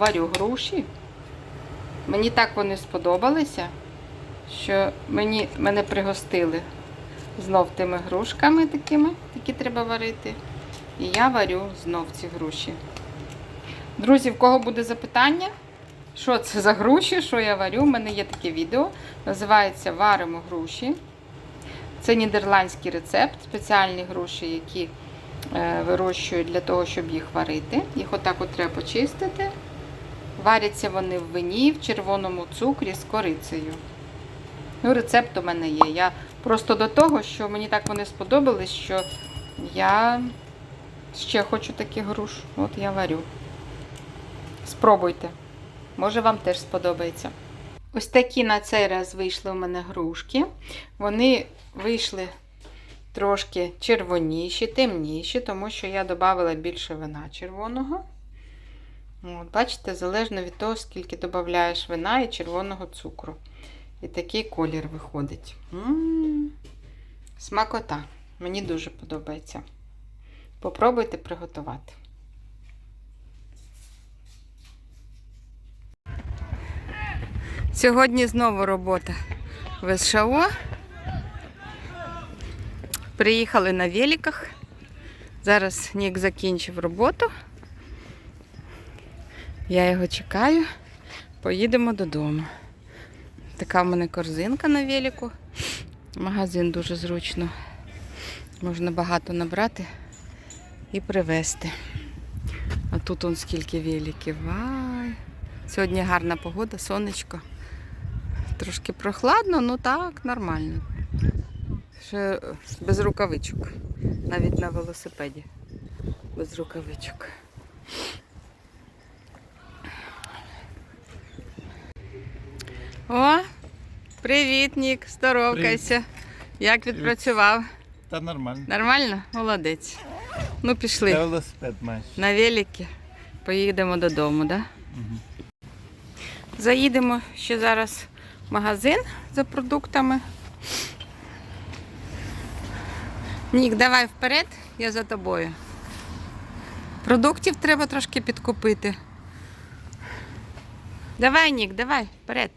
варю груші. Мені так вони сподобалися, що мені, мене пригостили знов тими грушками такими, які треба варити. І я варю знов ці груші. Друзі, в кого буде запитання, що це за груші, що я варю? У мене є таке відео. Називається Варимо груші. Це нідерландський рецепт, спеціальні груші, які е, вирощують для того, щоб їх варити. Їх отак от треба почистити. Варяться вони в вині, в червоному цукрі з корицею. Ну, рецепт у мене є. Я просто до того, що мені так вони сподобались, що я ще хочу таких груш. От я варю. Спробуйте. Може, вам теж сподобається. Ось такі на цей раз вийшли у мене грушки. Вони вийшли трошки червоніші, темніші, тому що я додавала більше вина червоного. От, бачите, залежно від того, скільки додаєш вина і червоного цукру. І такий колір виходить. М-м-м. Смакота. Мені дуже подобається. Попробуйте приготувати. Сьогодні знову робота в СШО. Приїхали на великах. Зараз Нік закінчив роботу. Я його чекаю. Поїдемо додому. Така в мене корзинка на велику. Магазин дуже зручно. Можна багато набрати і привезти. А тут он скільки великів. Вай. Сьогодні гарна погода, сонечко. Трошки прохладно, ну так, нормально. Ще без рукавичок. Навіть на велосипеді. Без рукавичок. О, привіт, Нік, здоровкайся. Як відпрацював? Та нормально. Нормально? Молодець. Ну, пішли. велосипед маєш. На великі. Поїдемо додому, так? Да? Угу. Заїдемо ще зараз в магазин за продуктами. Нік, давай вперед, я за тобою. Продуктів треба трошки підкупити. Давай, Нік, давай, вперед.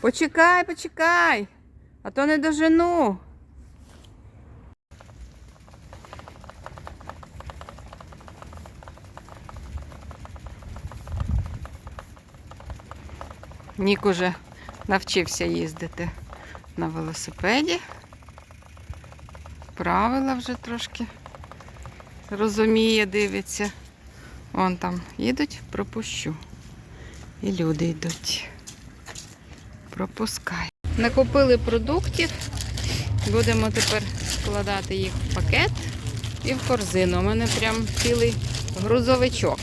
Почекай, почекай, а то не дожену. Нік уже навчився їздити на велосипеді. Правила вже трошки розуміє, дивиться. Вон там їдуть, пропущу. І люди йдуть. Пропускай. Накупили продуктів. Будемо тепер складати їх в пакет і в корзину. У мене прям цілий грузовичок.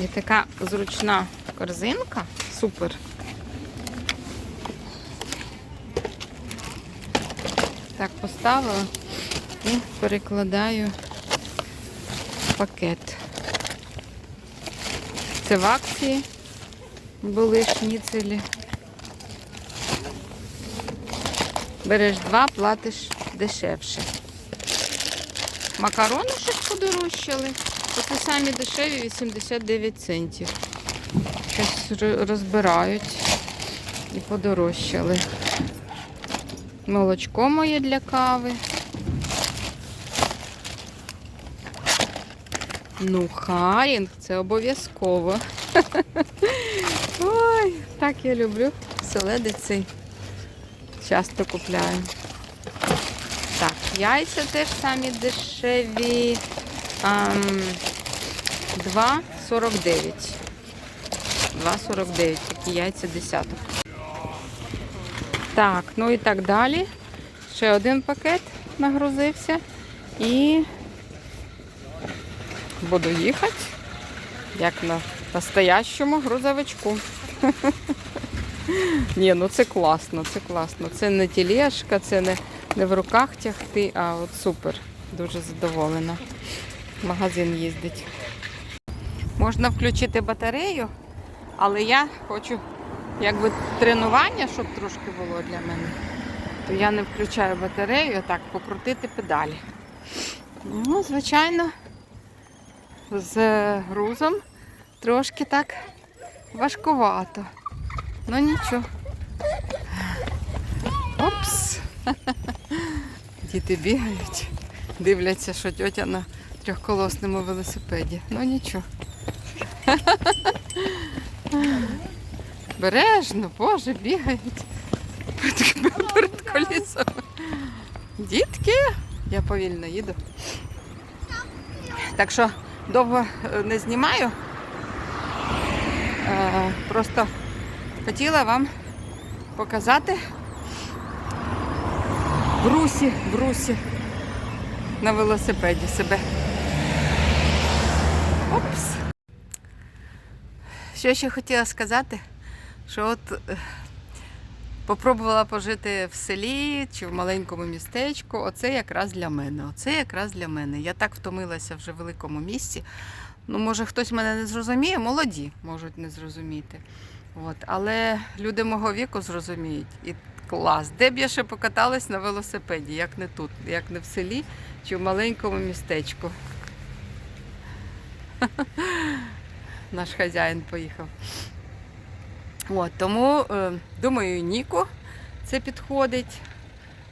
І така зручна корзинка. Супер. Так, поставила і перекладаю пакет. Це в акції були шніцелі. Береш два, платиш дешевше. Макарони щось подорожчали. Оце самі дешеві 89 центів. Щось розбирають і подорожчали. Молочко моє для кави. Ну, харінг, це обов'язково. Ой, так я люблю селедець цей. Часто купляю. Так, яйця теж самі дешеві. Ам, 2,49. 2,49. Такі яйця десяток. Так, ну і так далі. Ще один пакет нагрузився. І буду їхати, як на настоящому грузовичку. Ні, ну це класно, це класно. Це не тележка, це не, не в руках тягти, а от супер. Дуже задоволена. Магазин їздить. Можна включити батарею, але я хочу якби тренування, щоб трошки було для мене, то я не включаю батарею, а так покрутити педалі. Ну, звичайно, з грузом трошки так важкувато. Ну нічого. Опс. Діти бігають, дивляться, що тьотя на трьохколосному велосипеді. Ну нічого. Бережно, боже, бігають перед, колісом. Дітки, я повільно їду. Так що довго е, не знімаю. Е, Просто хотіла вам показати в русі, в русі на велосипеді себе. Опс. Що ще хотіла сказати, що от е, попробувала пожити в селі чи в маленькому містечку. Оце якраз для мене. Оце якраз для мене. Я так втомилася вже в великому місті. Ну, може, хтось мене не зрозуміє, молоді можуть не зрозуміти. От. Але люди мого віку зрозуміють. І клас. Де б я ще покаталась на велосипеді, як не тут, як не в селі чи в маленькому містечку. Наш хазяїн поїхав. От, тому, е, думаю, Ніку це підходить.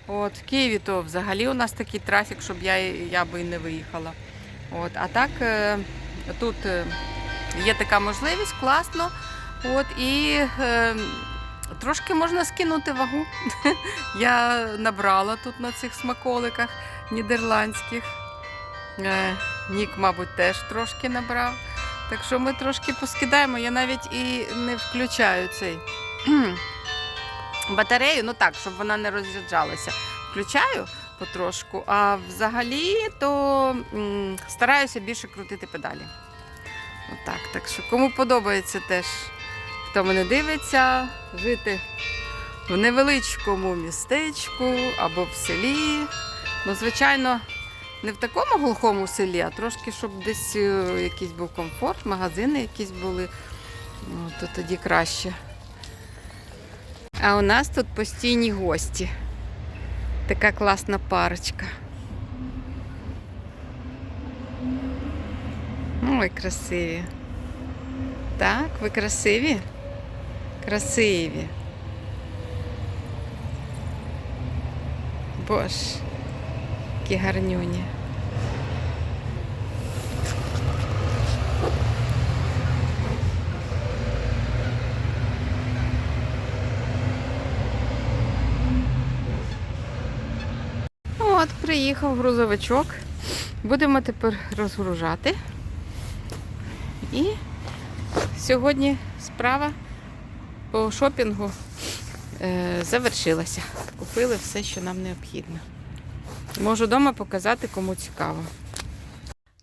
От, в Києві то взагалі у нас такий трафік, щоб я, я би не виїхала. От, а так е, тут е, є така можливість, класно. От, і е, трошки можна скинути вагу. Я набрала тут на цих смаколиках нідерландських. Нік, мабуть, теж трошки набрав. Так що ми трошки поскидаємо. Я навіть і не включаю цей батарею, ну так, щоб вона не розряджалася. Включаю потрошку, а взагалі то стараюся більше крутити педалі. Отак. Так що кому подобається теж, хто мене дивиться, жити в невеличкому містечку або в селі. Ну, звичайно, не в такому глухому селі, а трошки, щоб десь е, якийсь був комфорт, магазини якісь були, ну, то тоді краще. А у нас тут постійні гості. Така класна парочка. Ой, красиві. Так, ви красиві? Красиві. Боже, які гарнюні. От, приїхав грузовичок. Будемо тепер розгружати. І сьогодні справа по шопінгу е, завершилася. Купили все, що нам необхідно. Можу вдома показати, кому цікаво.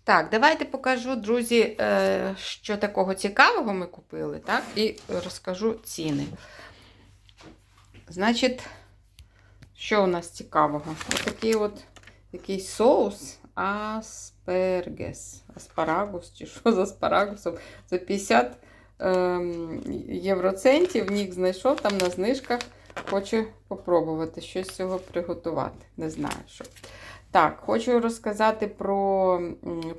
Так, давайте покажу, друзі, е, що такого цікавого ми купили, так? І розкажу ціни. Значить, що у нас цікавого? Ось такий от якийсь соус аспергес. Аспарагус, чи що з аспарагусом? За 50 ем, євроцентів. Нік знайшов там на знижках. Хочу попробувати щось з цього приготувати. Не знаю що. Так, хочу розказати про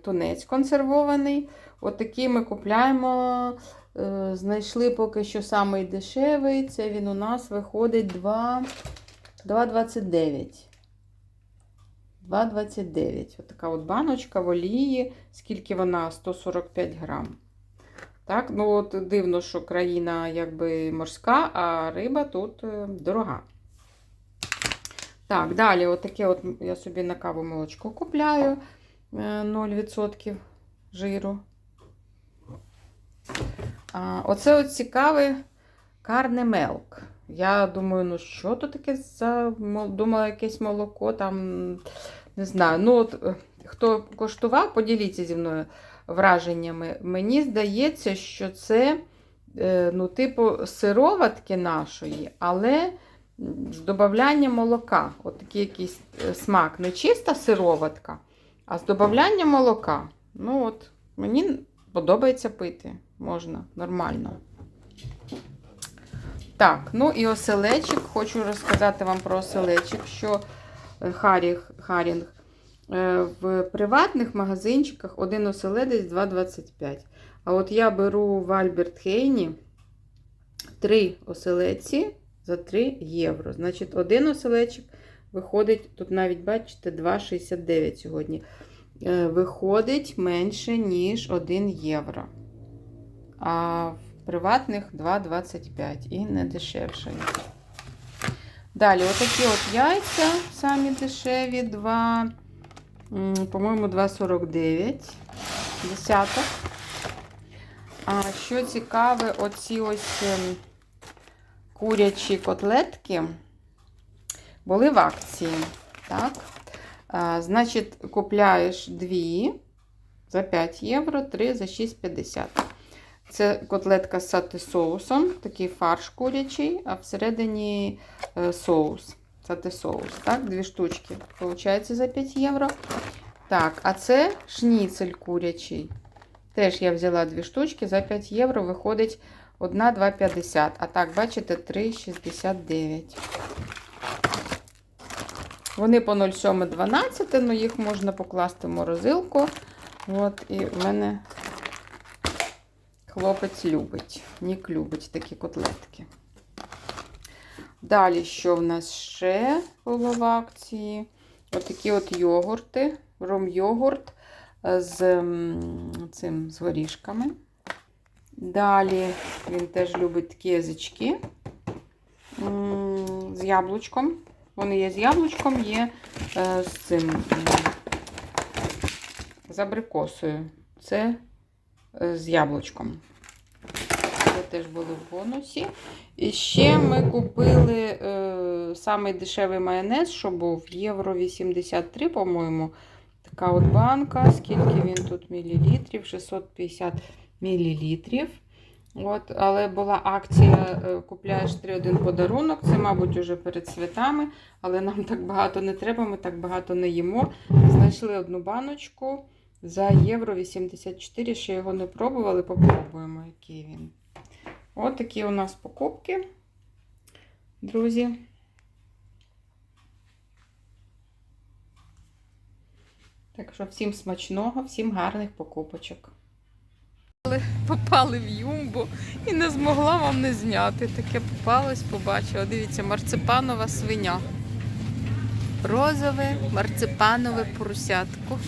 тунець консервований. Отакий ми купляємо. Е, Знайшли поки що самий дешевий. Це він у нас виходить 2 2,29. 2,29. Отака от баночка в олії. Скільки вона? 145 грам. Так, ну от дивно, що країна якби морська, а риба тут е, дорога. Так, далі, отаке от я собі на каву молочко купляю. е, 0% жиру. А, оце от цікаве карне мелк. Я думаю, ну що то таке за думала, якесь молоко там, не знаю. Ну, от е, хто коштував, поділіться зі мною враженнями. Мені здається, що це, е, ну, типу, сироватки нашої, але з додаванням молока. От такий якийсь е, смак. Не чиста сироватка, а з додаванням молока. Ну, от, мені подобається пити. Можна, нормально. Так, ну і оселечик. Хочу розказати вам про оселечик, що е, Харінг, Харінг в приватних магазинчиках один оселедець 2,25. А от я беру в Альберт Хейні три оселеці за 3 євро. Значить, один оселечик виходить, тут навіть бачите, 2,69 сьогодні. Е, Виходить менше, ніж 1 євро. А в приватних 2,25 і не дешевше. Далі, отакі от яйця, самі дешеві, 2, м, по-моєму, 2,49 десяток. А що цікаве, оці ось ем, курячі котлетки були в акції. Так? А, значить, купляєш дві за 5 євро, 3 за 6,50. Це котлетка з сати соусом, такий фарш курячий, а всередині е, соус. Сати соус. Так, дві штучки. Получається за 5 євро. Так, а це шніцель курячий. Теж я взяла дві штучки за 5 євро, виходить одна 2,50. А так, бачите, 3,69. Вони по 0,712, ну їх можна покласти в морозилку. От, і в мене хлопець любить. Нік любить такі котлетки. Далі, що в нас ще було в акції? Отакі от йогурти, ром-йогурт з цим з горішками. Далі він теж любить такі язички з яблучком. Вони є з яблучком, є е, з цим з абрикосою. Це е, з яблучком. Теж були в бонусі. І ще ми купили е, самий дешевий майонез, що був євро 83, по-моєму. Така от банка. Скільки він тут мілілітрів? 650 мілілітрів. От, але була акція, е, купляєш 3-1 подарунок. Це, мабуть, уже перед святами, але нам так багато не треба, ми так багато не їмо. Знайшли одну баночку за євро 84. Ще його не пробували, попробуємо, який він. От такі у нас покупки, друзі. Так що всім смачного, всім гарних покупочок. Попали в юмбу і не змогла вам не зняти. Таке попалось, побачила. Дивіться, марципанова свиня. Розове марципанове поросятко.